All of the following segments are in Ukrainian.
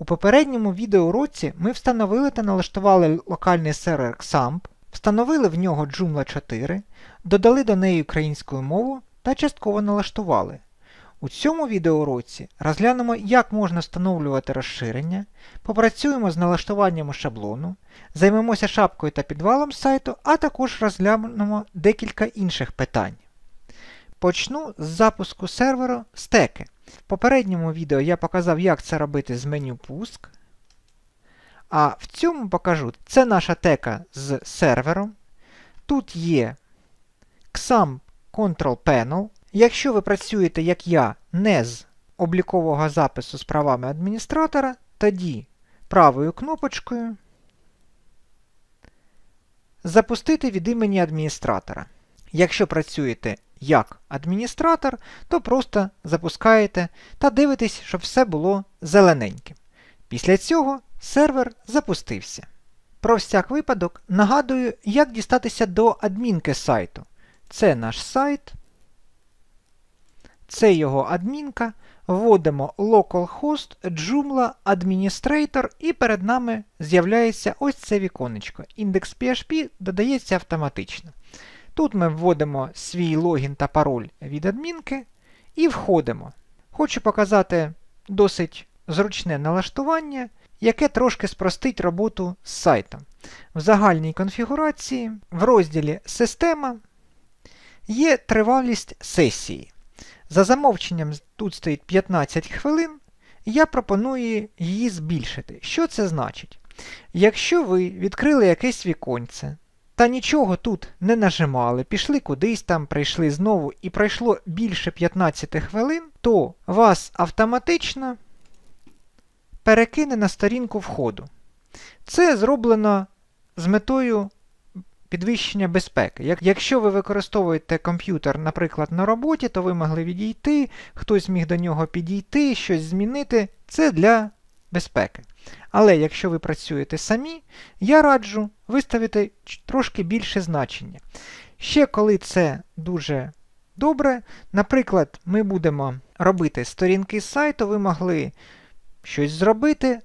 У попередньому відеоуроці ми встановили та налаштували локальний сервер XAMPP, встановили в нього Joomla 4, додали до неї українську мову та частково налаштували. У цьому відеоуроці розглянемо, як можна встановлювати розширення, попрацюємо з налаштуванням шаблону, займемося шапкою та підвалом сайту, а також розглянемо декілька інших питань. Почну з запуску серверу стеки. В попередньому відео я показав, як це робити з меню Пуск. А в цьому покажу, це наша тека з сервером. Тут є XAMPP Control Panel. Якщо ви працюєте, як я, не з облікового запису з правами адміністратора, тоді правою кнопочкою Запустити від імені адміністратора. Якщо працюєте як адміністратор, то просто запускаєте та дивитесь, щоб все було зелененьким. Після цього сервер запустився. Про всяк випадок нагадую, як дістатися до адмінки сайту. Це наш сайт, це його адмінка. Вводимо localhost Joomla Administrator і перед нами з'являється ось це віконечко. Index.php додається автоматично. Тут ми вводимо свій логін та пароль від адмінки і входимо. Хочу показати досить зручне налаштування, яке трошки спростить роботу з сайтом. В загальній конфігурації в розділі Система є тривалість сесії. За замовченням тут стоїть 15 хвилин, я пропоную її збільшити. Що це значить? Якщо ви відкрили якесь віконце, та нічого тут не нажимали, пішли кудись там, прийшли знову і пройшло більше 15 хвилин, то вас автоматично перекине на сторінку входу. Це зроблено з метою підвищення безпеки. Як, Якщо ви використовуєте комп'ютер, наприклад, на роботі, то ви могли відійти, хтось міг до нього підійти, щось змінити. Це для безпеки. Але якщо ви працюєте самі, я раджу виставити трошки більше значення. Ще коли це дуже добре, наприклад, ми будемо робити сторінки сайту, ви могли щось зробити,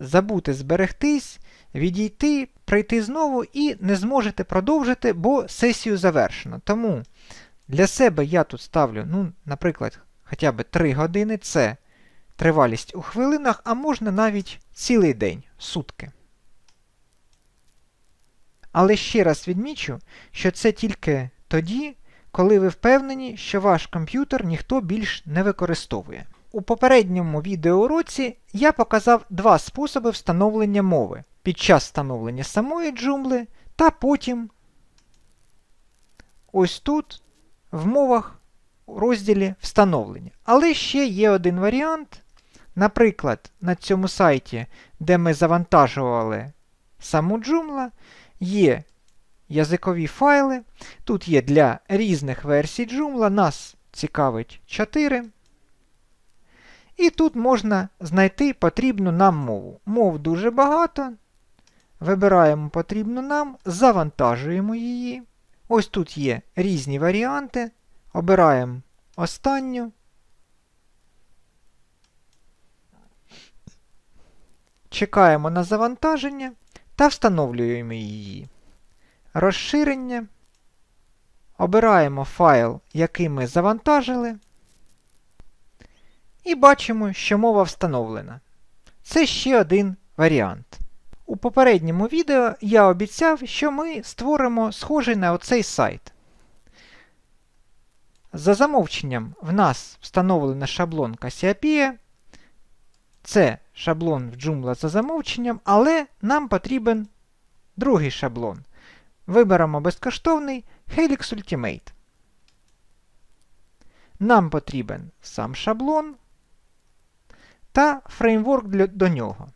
забути зберегтись, відійти, прийти знову і не зможете продовжити, бо сесію завершено. Тому для себе я тут ставлю, ну, наприклад, хоча б 3 години це тривалість у хвилинах, а можна навіть цілий день, сутки. Але ще раз відмічу, що це тільки тоді, коли ви впевнені, що ваш комп'ютер ніхто більш не використовує. У попередньому відеоуроці я показав два способи встановлення мови під час встановлення самої джумли та потім ось тут в мовах у розділі встановлення. Але ще є один варіант. Наприклад, на цьому сайті, де ми завантажували саму Joomla, є язикові файли. Тут є для різних версій Joomla, нас цікавить 4. І тут можна знайти потрібну нам мову. Мов дуже багато. Вибираємо потрібну нам, завантажуємо її. Ось тут є різні варіанти. Обираємо останню. Чекаємо на завантаження та встановлюємо її. Розширення. Обираємо файл, який ми завантажили. І бачимо, що мова встановлена. Це ще один варіант. У попередньому відео я обіцяв, що ми створимо схожий на оцей сайт. За замовченням в нас встановлено шаблон Cassiopeia. Це шаблон в Joomla за замовченням, але нам потрібен другий шаблон. Виберемо безкоштовний Helix Ultimate. Нам потрібен сам шаблон та фреймворк для, до нього.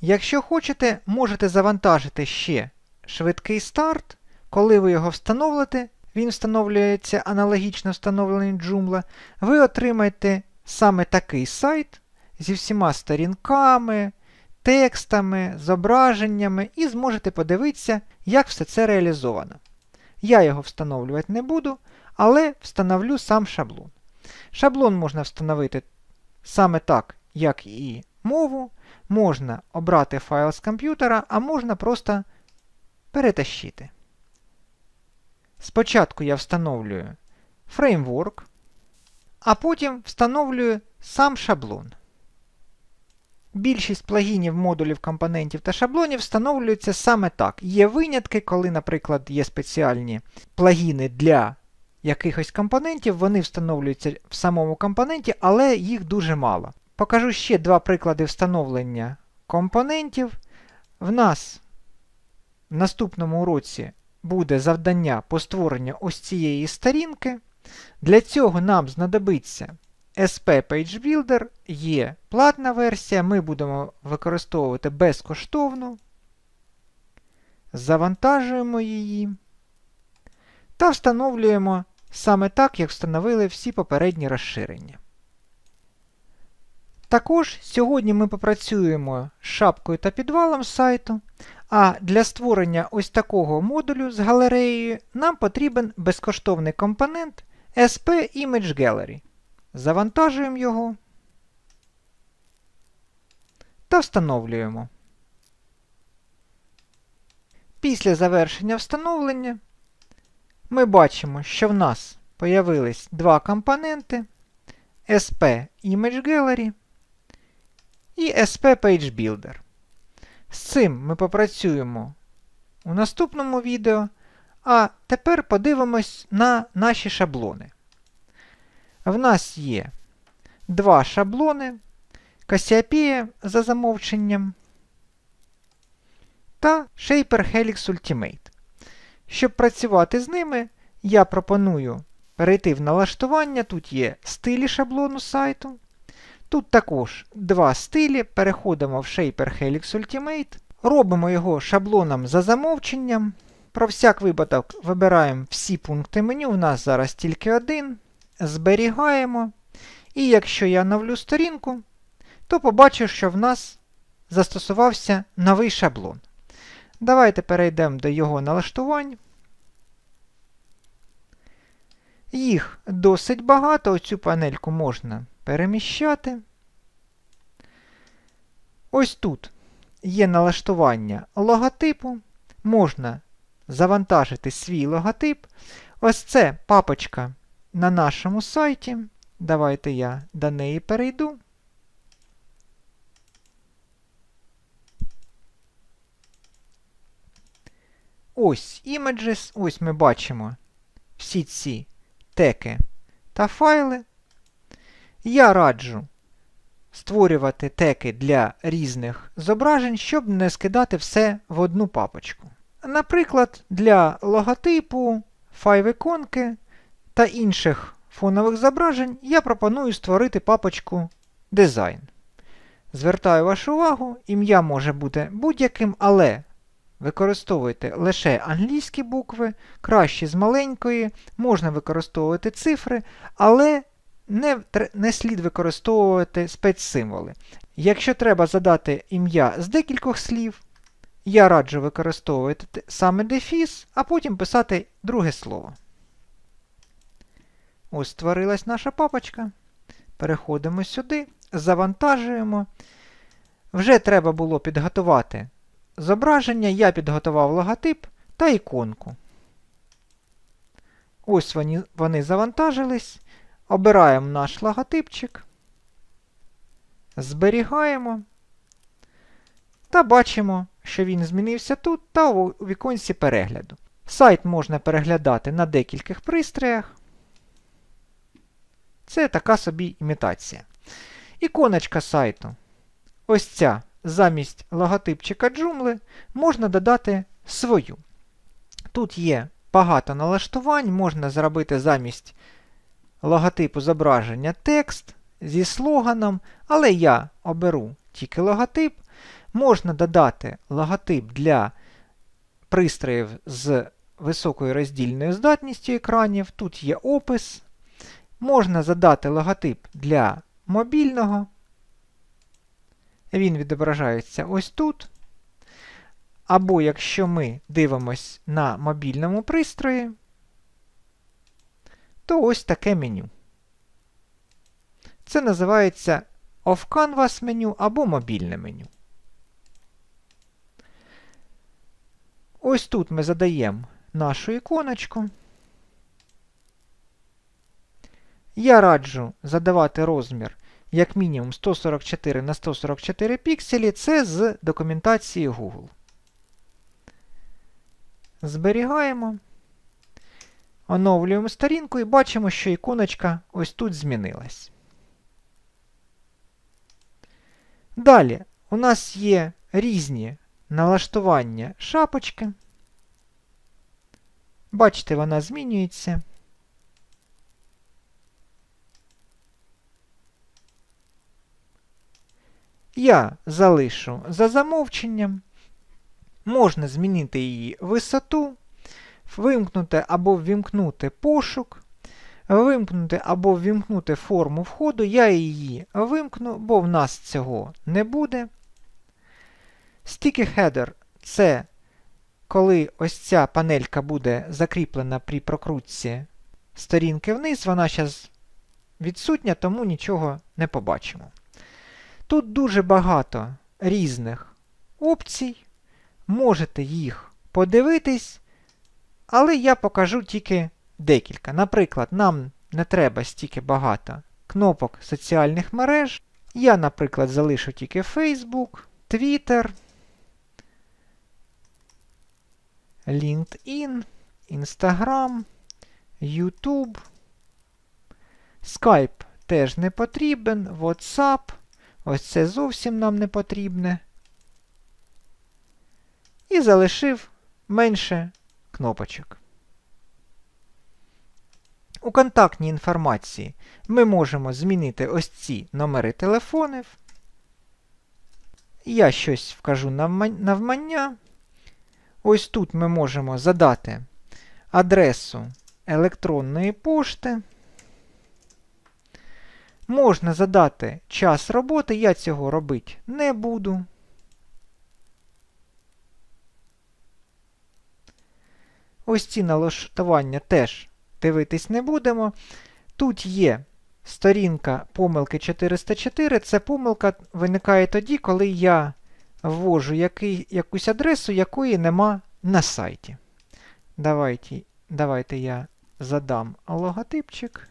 Якщо хочете, можете завантажити ще швидкий старт. Коли ви його встановите, він встановлюється аналогічно встановлений Joomla, ви отримаєте саме такий сайт зі всіма сторінками, текстами, зображеннями і зможете подивитися, як все це реалізовано. Я його встановлювати не буду, але встановлю сам шаблон. Шаблон можна встановити саме так, як і мову. Можна обрати файл з комп'ютера, а можна просто перетащити. Спочатку я встановлюю фреймворк, а потім встановлюю сам шаблон. Більшість плагінів, модулів, компонентів та шаблонів встановлюються саме так. Є винятки, коли, наприклад, є спеціальні плагіни для якихось компонентів, вони встановлюються в самому компоненті, але їх дуже мало. Покажу ще два приклади встановлення компонентів. В нас в наступному уроці буде завдання по створенню ось цієї сторінки. Для цього нам знадобиться SP Page Builder, є платна версія, ми будемо використовувати безкоштовну. Завантажуємо її та встановлюємо саме так, як встановили всі попередні розширення. Також сьогодні ми попрацюємо з шапкою та підвалом сайту, а для створення ось такого модулю з галереєю нам потрібен безкоштовний компонент SP Image Gallery. Завантажуємо його та встановлюємо. Після завершення встановлення ми бачимо, що в нас появились два компоненти SP Image Gallery і SP Page Builder. З цим ми попрацюємо у наступному відео, а тепер подивимось на наші шаблони. В нас є два шаблони Cassiopeia за замовченням та Shaper Helix Ultimate. Щоб працювати з ними, я пропоную перейти в налаштування. Тут є стилі шаблону сайту. Тут також два стилі. Переходимо в Shaper Helix Ultimate. Робимо його шаблоном за замовченням. Про всяк випадок вибираємо всі пункти меню. У нас зараз тільки один. Зберігаємо. І якщо я оновлю сторінку, то побачу, що в нас застосувався новий шаблон. Давайте перейдемо до його налаштувань. Їх досить багато, оцю панельку можна переміщати. Ось тут є налаштування логотипу. Можна завантажити свій логотип. Ось це папочка на нашому сайті. Давайте я до неї перейду. Ось Images, ось ми бачимо всі ці теки та файли. Я раджу створювати теки для різних зображень, щоб не скидати все в одну папочку. Наприклад, для логотипу, файв-іконки та інших фонових зображень я пропоную створити папочку Дизайн. Звертаю вашу увагу, ім'я може бути будь-яким, але використовуйте лише англійські букви, краще з маленької, можна використовувати цифри, але не, не слід використовувати спецсимволи. Якщо треба задати ім'я з декількох слів, я раджу використовувати саме дефіс, а потім писати друге слово. Ось створилась наша папочка. Переходимо сюди, завантажуємо. Вже треба було підготувати зображення. Я підготував логотип та іконку. Ось вони, вони завантажились. Обираємо наш логотипчик. Зберігаємо. Та бачимо, що він змінився тут та у віконці перегляду. Сайт можна переглядати на декількох пристроях. Це така собі імітація. Іконочка сайту. Ось ця замість логотипчика джумли можна додати свою. Тут є багато налаштувань, можна зробити замість логотипу зображення текст зі слоганом, але я оберу тільки логотип. Можна додати логотип для пристроїв з високою роздільною здатністю екранів. Тут є опис. Можна задати логотип для мобільного. Він відображається ось тут. Або якщо ми дивимось на мобільному пристрої, то ось таке меню. Це називається Off-Canvas меню або мобільне меню. Ось тут ми задаємо нашу іконочку. Я раджу задавати розмір як мінімум 144 на 144 пікселі. Це з документації Google. Зберігаємо. Оновлюємо сторінку і бачимо, що іконочка ось тут змінилась. Далі у нас є різні налаштування шапочки. Бачите, вона змінюється. Я залишу за замовченням. Можна змінити її висоту, вимкнути або ввімкнути пошук, вимкнути або ввімкнути форму входу. Я її вимкну, бо в нас цього не буде. Sticky Header це коли ось ця панелька буде закріплена при прокрутці сторінки вниз, вона зараз відсутня, тому нічого не побачимо. Тут дуже багато різних опцій, можете їх подивитись, але я покажу тільки декілька. Наприклад, нам не треба стільки багато кнопок соціальних мереж. Я, наприклад, залишу тільки Facebook, Twitter, LinkedIn, Instagram, YouTube. Skype теж не потрібен, WhatsApp. Ось це зовсім нам не потрібне. І залишив менше кнопочок. У контактній інформації ми можемо змінити ось ці номери телефонів. Я щось вкажу навмання. Ось тут ми можемо задати адресу електронної пошти. Можна задати час роботи, я цього робити не буду. Ось ці налаштування теж дивитись не будемо. Тут є сторінка помилки 404. Це помилка виникає тоді, коли я ввожу який, якусь адресу, якої нема на сайті. Давайте, Давайте я задам логотипчик.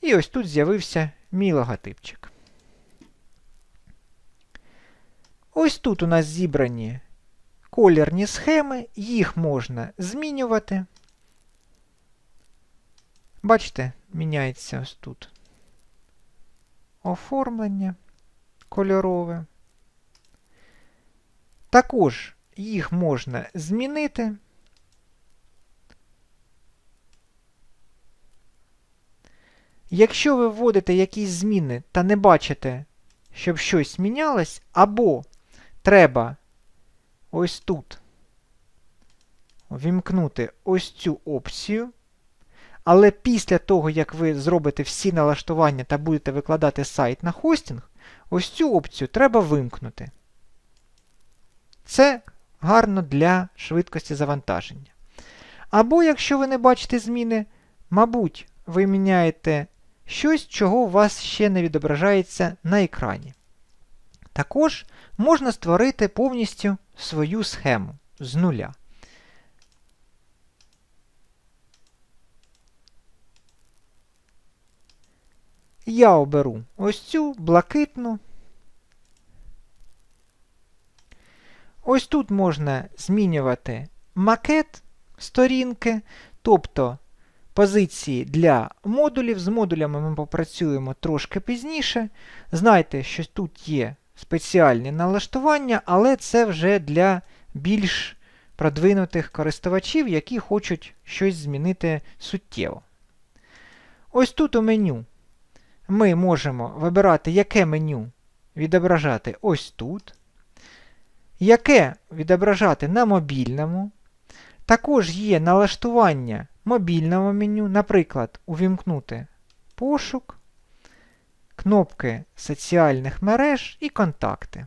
І ось тут з'явився мій логотипчик. Ось тут у нас зібрані колірні схеми, їх можна змінювати. Бачите, міняється ось тут оформлення кольорове. Також їх можна змінити. Якщо ви вводите якісь зміни та не бачите, щоб щось мінялось, або треба ось тут вімкнути ось цю опцію, але після того, як ви зробите всі налаштування та будете викладати сайт на хостинг, ось цю опцію треба вимкнути. Це гарно для швидкості завантаження. Або, якщо ви не бачите зміни, мабуть, ви міняєте щось, чого у вас ще не відображається на екрані. Також можна створити повністю свою схему з нуля. Я оберу ось цю блакитну. Ось тут можна змінювати макет сторінки, тобто позиції для модулів. З модулями ми попрацюємо трошки пізніше. Знайте, що тут є спеціальні налаштування, але це вже для більш продвинутих користувачів, які хочуть щось змінити суттєво. Ось тут у меню ми можемо вибирати, яке меню відображати ось тут, яке відображати на мобільному. Також є налаштування мобільного меню, наприклад, увімкнути пошук, кнопки соціальних мереж і контакти.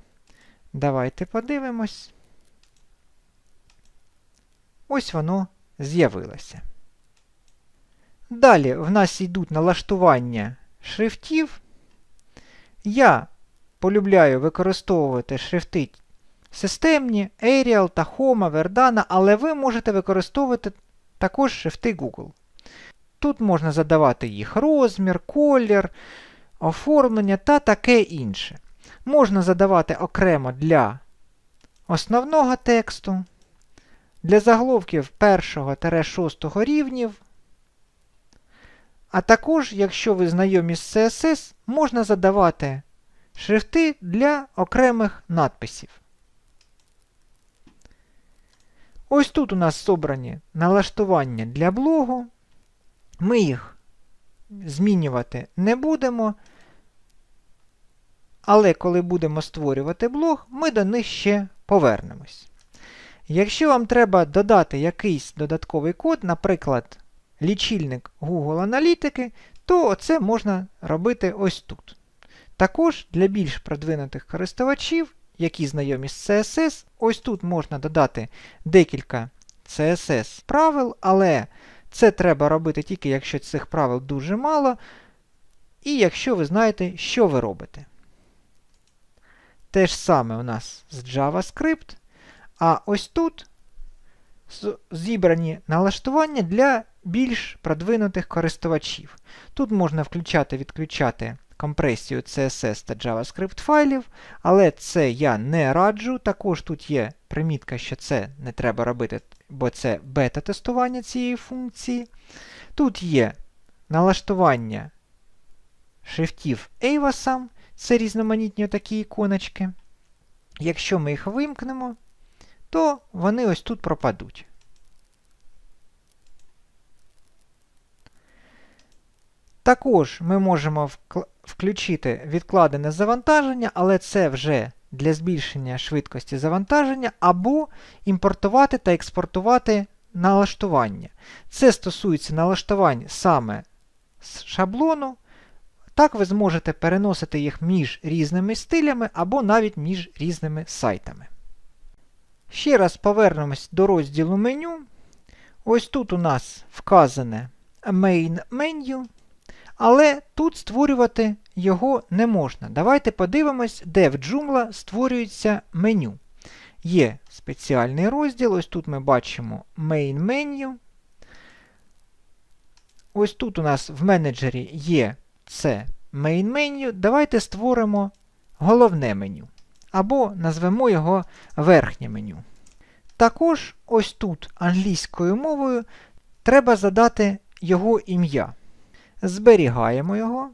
Давайте подивимось. Ось воно з'явилося. Далі в нас йдуть налаштування шрифтів. Я полюбляю використовувати шрифти системні, Arial та Homa, Verdana, але ви можете використовувати також шрифти Google. Тут можна задавати їх розмір, колір, оформлення та таке інше. Можна задавати окремо для основного тексту, для заголовків 1-6 рівнів. А також, якщо ви знайомі з CSS, можна задавати шрифти для окремих надписів. Ось тут у нас собрані налаштування для блогу. Ми їх змінювати не будемо. Але коли будемо створювати блог, ми до них ще повернемось. Якщо вам треба додати якийсь додатковий код, наприклад, лічильник Google Аналітики, то це можна робити ось тут. Також для більш продвинутих користувачів, які знайомі з CSS, ось тут можна додати декілька CSS правил, але це треба робити тільки, якщо цих правил дуже мало, і якщо ви знаєте, що ви робите. Те ж саме у нас з JavaScript, а ось тут зібрані налаштування для більш продвинутих користувачів. Тут можна включати-відключати компресію CSS та JavaScript файлів, але це я не раджу. Також тут є примітка, що це не треба робити, бо це бета-тестування цієї функції. Тут є налаштування шрифтів AVAS, це різноманітні такі іконочки. Якщо ми їх вимкнемо, то вони ось тут пропадуть. Також ми можемо включити відкладене завантаження, але це вже для збільшення швидкості завантаження, або імпортувати та експортувати налаштування. Це стосується налаштувань саме з шаблону. Так ви зможете переносити їх між різними стилями або навіть між різними сайтами. Ще раз повернемось до розділу меню. Ось тут у нас вказане Main Menu. Але тут створювати його не можна. Давайте подивимось, де в Joomla створюється меню. Є спеціальний розділ, ось тут ми бачимо Main Menu. Ось тут у нас в менеджері є це Main Menu. Давайте створимо головне меню. Або назвемо його верхнє меню. Також ось тут англійською мовою треба задати його ім'я. Зберігаємо його.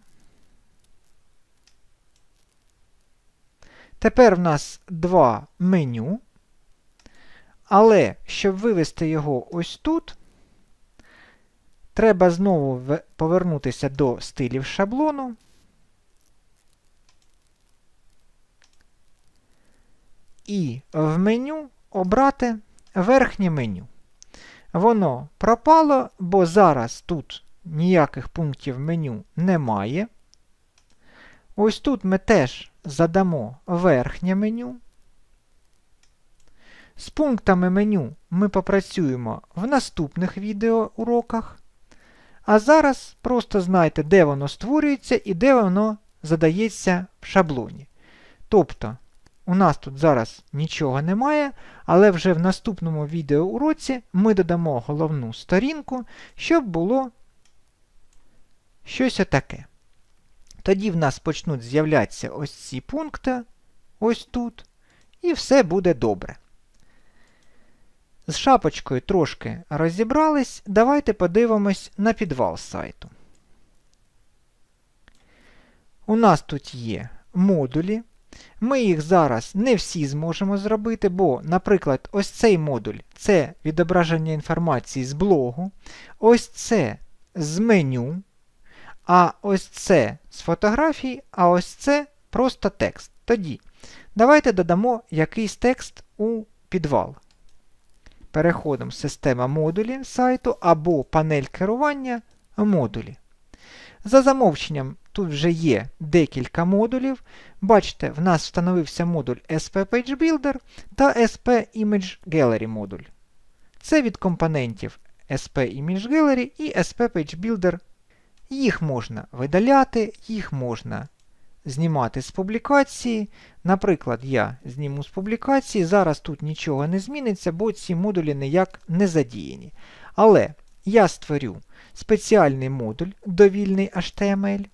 Тепер в нас два меню. Але щоб вивести його ось тут, треба знову повернутися до стилів шаблону. І в меню обрати верхнє меню. Воно пропало, бо зараз тут ніяких пунктів меню немає. Ось тут ми теж задамо верхнє меню. З пунктами меню ми попрацюємо в наступних відеоуроках. А зараз просто знайте, де воно створюється і де воно задається в шаблоні. Тобто, у нас тут зараз нічого немає, але вже в наступному відеоуроці ми додамо головну сторінку, щоб було щось отаке. Тоді в нас почнуть з'являтися ось ці пункти, ось тут, і все буде добре. З шапочкою трошки розібрались, давайте подивимось на підвал сайту. У нас тут є модулі. Ми їх зараз не всі зможемо зробити, бо, наприклад, ось цей модуль це відображення інформації з блогу, ось це з меню. а ось це з фотографій, а ось це просто текст. Тоді давайте додамо якийсь текст у підвал. Переходимо з система модулі сайту або панель керування модулі. За замовченням тут вже є декілька модулів. Бачите, в нас встановився модуль SP Page Builder та SP Image Gallery модуль. Це від компонентів SP Image Gallery і SP Page Builder. Їх можна видаляти, їх можна знімати з публікації. Наприклад, я зніму з публікації, зараз тут нічого не зміниться, бо ці модулі ніяк не задіяні. Але я створю спеціальний модуль довільний HTML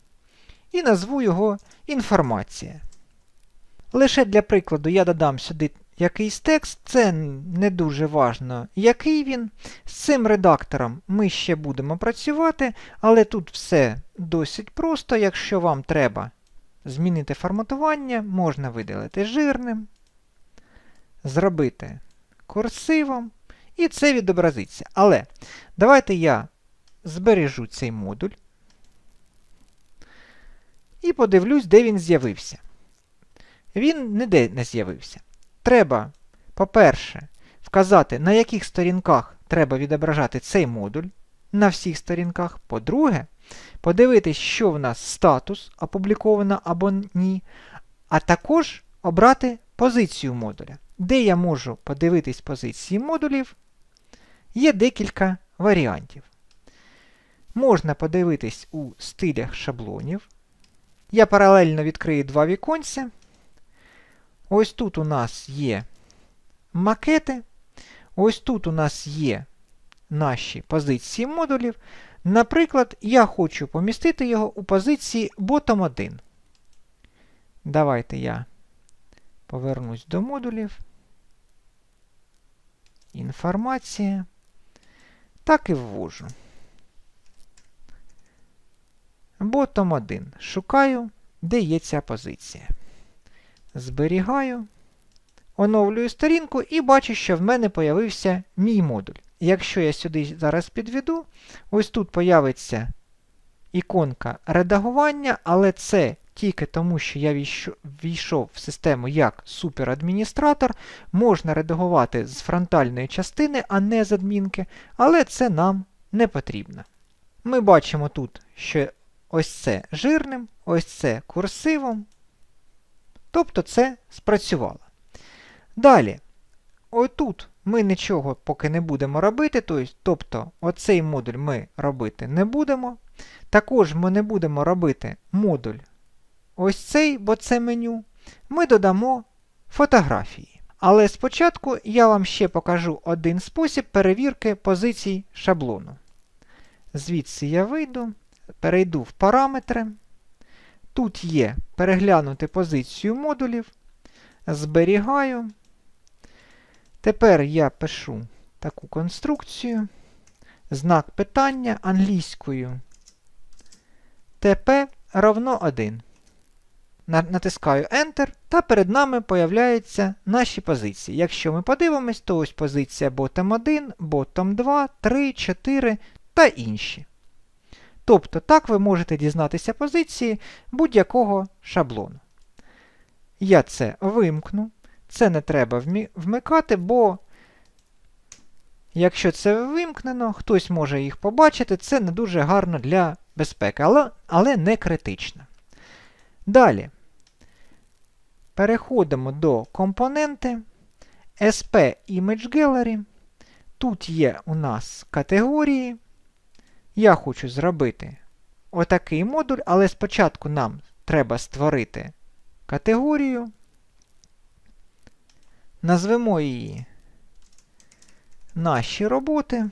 і назву його інформація. Лише для прикладу я додам сюди якийсь текст, це не дуже важно, який він. З цим редактором ми ще будемо працювати, але тут все досить просто. Якщо вам треба змінити форматування, можна видалити жирним, зробити курсивом, і це відобразиться. Але давайте я збережу цей модуль і подивлюсь, де він з'явився. Він ніде не з'явився. Треба, по-перше, вказати, на яких сторінках треба відображати цей модуль. На всіх сторінках. По-друге, подивитись, що в нас статус опубліковано або ні, а також обрати позицію модуля. Де я можу подивитись позиції модулів, є декілька варіантів. Можна подивитись у стилях шаблонів. Я паралельно відкрию два віконця. Ось тут у нас є макети. Ось тут у нас є наші позиції модулів. Наприклад, я хочу помістити його у позиції bottom 1. Давайте я повернусь до модулів. Інформація. Так і ввожу. Bottom 1. Шукаю, де є ця позиція. Зберігаю. Оновлюю сторінку і бачу, що в мене появився мій модуль. Якщо я сюди зараз підведу, ось тут появиться іконка редагування, але це тільки тому, що я війшов в систему як суперадміністратор, можна редагувати з фронтальної частини, а не з адмінки, але це нам не потрібно. Ми бачимо тут, що ось це жирним, ось це курсивом. Тобто це спрацювало. Далі, отут ми нічого поки не будемо робити, тобто оцей модуль ми робити не будемо. Також ми не будемо робити модуль ось цей, бо це меню. Ми додамо фотографії. Але спочатку я вам ще покажу один спосіб перевірки позицій шаблону. Звідси я вийду, перейду в параметри. Тут є переглянути позицію модулів, зберігаю. Тепер я пишу таку конструкцію, знак питання англійською TP равно 1. Натискаю Enter, та перед нами появляються наші позиції. Якщо ми подивимось, то ось позиція bottom 1, bottom 2, 3, 4 та інші. Тобто, так ви можете дізнатися позиції будь-якого шаблону. Я це вимкну. Це не треба вмикати, бо якщо це вимкнено, хтось може їх побачити, це не дуже гарно для безпеки, але, але не критично. Далі переходимо до компоненти SP Image Gallery. Тут є у нас категорії. Я хочу зробити отакий модуль, але спочатку нам треба створити категорію. Назвемо її наші роботи.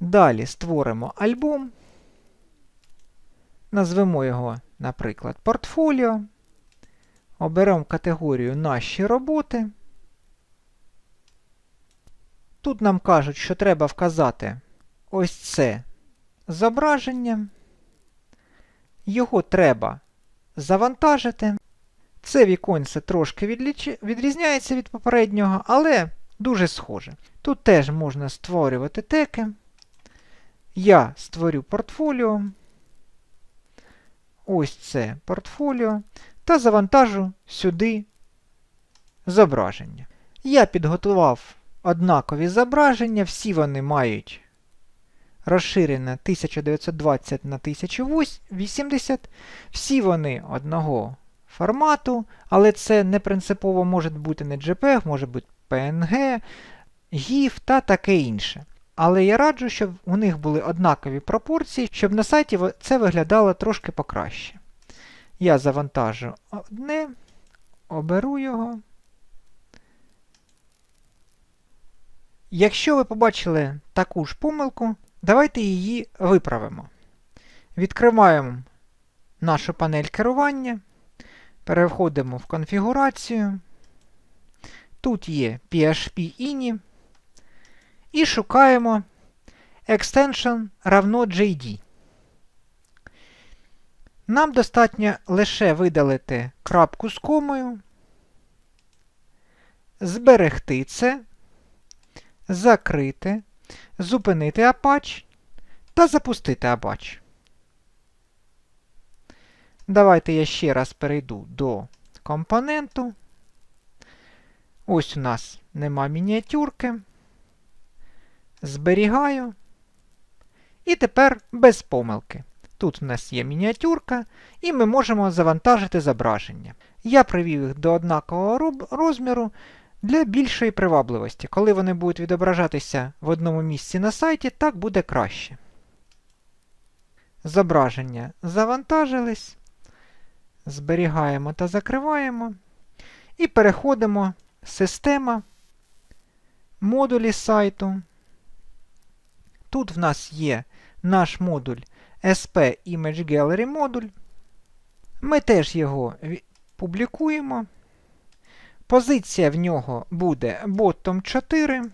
Далі створимо альбом. Назвемо його, наприклад, портфоліо. Оберемо категорію Наші роботи. Тут нам кажуть, що треба вказати ось це зображення. Його треба завантажити. Це віконце трошки відрізняється від попереднього, але дуже схоже. Тут теж можна створювати теки. Я створю портфоліо. Ось це портфоліо. Та завантажу сюди зображення. Я підготував однакові зображення, всі вони мають розширене 1920 на 1080. Всі вони одного формату, але це не принципово може бути не JPEG, може бути PNG, GIF та таке інше. Але я раджу, щоб у них були однакові пропорції, щоб на сайті це виглядало трошки покраще. Я завантажу одне, оберу його. Якщо ви побачили таку ж помилку, давайте її виправимо. Відкриваємо нашу панель керування, переходимо в конфігурацію. Тут є PHP INI і шукаємо extension равно JD. Нам достатньо лише видалити крапку з комою, зберегти це, закрити, зупинити Apache та запустити Apache. Давайте я ще раз перейду до компоненту. Ось у нас нема мініатюрки. Зберігаю. І тепер без помилки. Тут у нас є мініатюрка, і ми можемо завантажити зображення. Я привів їх до однакового розміру для більшої привабливості. Коли вони будуть відображатися в одному місці на сайті, так буде краще. Зображення завантажились. Зберігаємо та закриваємо. І переходимо система, модулі сайту. Тут в нас є наш модуль SP Image Gallery модуль. Ми теж його публікуємо. Позиція в нього буде bottom 4.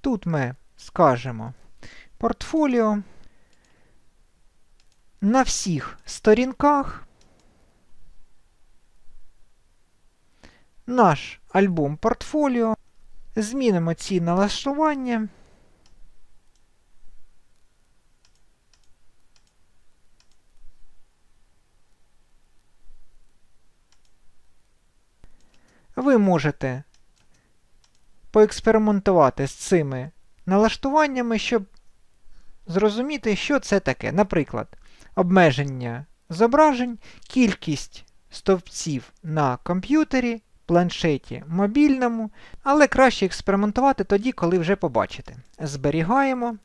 Тут ми скажемо портфоліо. На всіх сторінках наш альбом портфоліо. Змінимо ці налаштування. Ви можете поекспериментувати з цими налаштуваннями, щоб зрозуміти, що це таке. Наприклад, обмеження зображень, кількість стовпців на комп'ютері, планшеті мобільному, але краще експериментувати тоді, коли вже побачите. Зберігаємо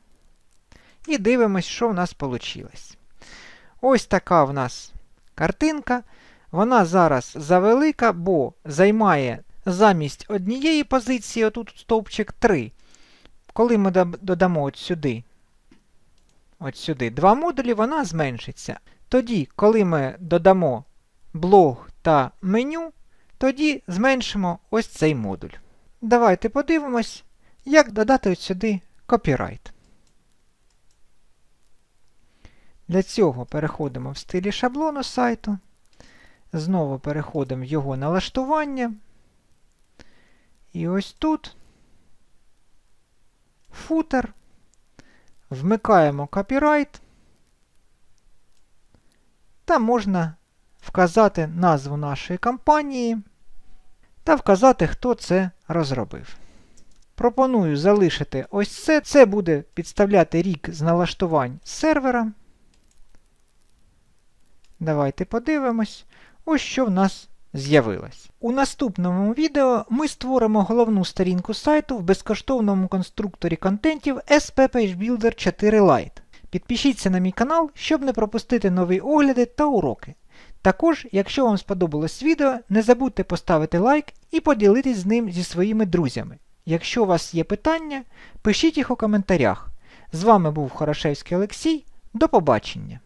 і дивимось, що в нас вийшло. Ось така в нас картинка. Вона зараз завелика, бо займає замість однієї позиції, отут стовпчик 3. Коли ми додамо от сюди, от сюди два модулі, вона зменшиться. Тоді, коли ми додамо блог та меню, тоді зменшимо ось цей модуль. Давайте подивимось, як додати от сюди копірайт. Для цього переходимо в стилі шаблону сайту. Знову переходимо в його налаштування. І ось тут футер. Вмикаємо копірайт. Та можна вказати назву нашої компанії та вказати, хто це розробив. Пропоную залишити ось це. Це буде підставляти рік з налаштувань сервера. Давайте подивимось. Ось що в нас з'явилось. У наступному відео ми створимо головну сторінку сайту в безкоштовному конструкторі контентів SP Page Builder 4 Lite. Підпишіться на мій канал, щоб не пропустити нові огляди та уроки. Також, якщо вам сподобалось відео, не забудьте поставити лайк і поділитись з ним зі своїми друзями. Якщо у вас є питання, пишіть їх у коментарях. З вами був Хорошевський Олексій. До побачення!